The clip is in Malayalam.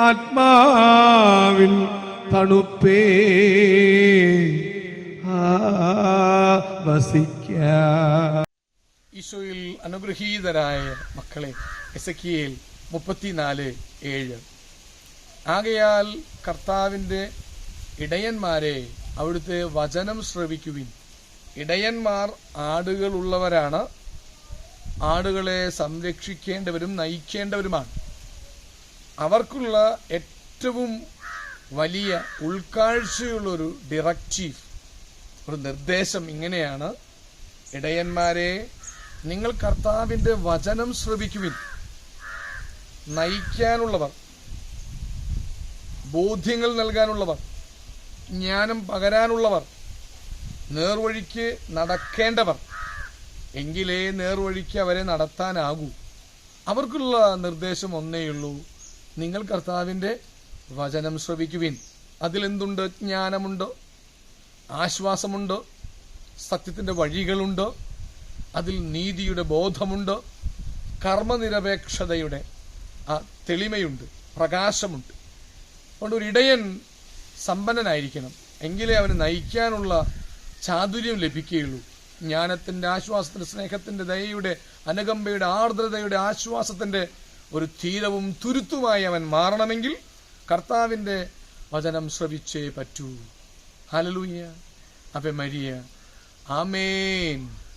ആത്മാവിൻ തണുപ്പേ. വസിക്ക. ഈശോയിൽ അനുഗ്രഹീതരായ മക്കളെ എസ് കിയിൽ മുപ്പത്തിനാല് ഏഴ്. ആകയാൽ കർത്താവിന്റെ ഇടയന്മാരെ അവിടുത്തെ വചനം ശ്രവിക്കുവിൻ. ഇടയന്മാർ ആടുകളുള്ളവരാണ്. ആടുകളെ സംരക്ഷിക്കേണ്ടവരും നയിക്കേണ്ടവരുമാണ്. അവർക്കുള്ള ഏറ്റവും വലിയ ഉൾക്കാഴ്ചയുള്ളൊരു ഡിറക്റ്റീവ് ഒരു നിർദ്ദേശം ഇങ്ങനെയാണ്. ഇടയന്മാരെ നിങ്ങൾ കർത്താവിന്റെ വചനം ശ്രവിക്കുവിൻ. നയിക്കാനുള്ളവർ ബോധ്യങ്ങൾ നൽകാനുള്ളവർ ജ്ഞാനം പകരാനുള്ളവർ നേർവഴിക്ക് നടക്കേണ്ടവർ. എങ്കിലേ നേർവഴിക്ക് അവരെ നടത്താനാകൂ. അവർക്കുള്ള നിർദ്ദേശം ഒന്നേയുള്ളൂ നിങ്ങൾ കർത്താവിന്റെ വചനം ശ്രവിക്കുവിൻ. അതിലെന്തുണ്ട്? ജ്ഞാനമുണ്ടോ? ആശ്വാസമുണ്ടോ? സത്യത്തിന്റെ വഴികളുണ്ടോ? അതിൽ നീതിയുടെ ബോധമുണ്ടോ? കർമ്മനിരപേക്ഷതയുടെ ആ തെളിമയുണ്ട് പ്രകാശമുണ്ട്. അതുകൊണ്ട് ഒരു ഇടയൻ സമ്പന്നനായിരിക്കണം. എങ്കിലേ അവന് നയിക്കാനുള്ള ചാതുര്യം ലഭിക്കുകയുള്ളൂ. ജ്ഞാനത്തിന്റെ ആശ്വാസത്തിന്റെ സ്നേഹത്തിന്റെ ദയയുടെ അനുകമ്പയുടെ ആർദ്രതയുടെ ആശ്വാസത്തിന്റെ ഒരു തീരവും തുരുത്തുമായി അവൻ മാറണമെങ്കിൽ കർത്താവിന്റെ വചനം ശ്രവിച്ചേ പറ്റൂ. ഹലലൂയ്യ അപ്പെ മരിയ. ആമേൻ.